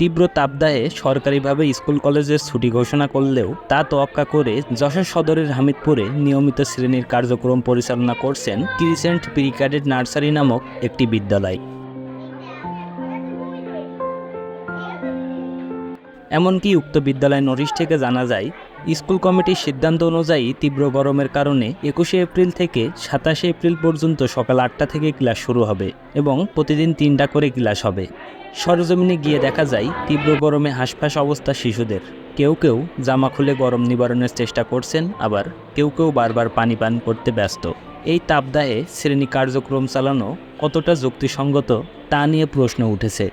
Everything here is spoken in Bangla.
তীব্র তাপদাহে সরকারিভাবে স্কুল কলেজের ছুটি ঘোষণা করলেও তা তোয়াক্কা করে যশোর সদরের হামিদপুরে নিয়মিত শ্রেণির কার্যক্রম পরিচালনা করছেন ক্রিসেন্ট প্রিক্যাডেট নার্সারি নামক একটি বিদ্যালয়। এমনকি উক্ত বিদ্যালয় নোটিশ থেকে জানা যায় স্কুল কমিটির সিদ্ধান্ত অনুযায়ী তীব্র গরমের কারণে একুশে এপ্রিল থেকে সাতাশে এপ্রিল পর্যন্ত সকাল আটটা থেকে ক্লাস শুরু হবে এবং প্রতিদিন তিনটা করে ক্লাস হবে। সরজমিনে গিয়ে দেখা যায়, তীব্র গরমে হাঁসফাঁস অবস্থা শিশুদের। কেউ কেউ জামা খুলে গরম নিবারণের চেষ্টা করছেন, আবার কেউ কেউ বারবার পানি পান করতে ব্যস্ত। এই তাপদাহে শ্রেণি কার্যক্রম চালানো কতটা যুক্তিসঙ্গত তা নিয়ে প্রশ্ন উঠেছে।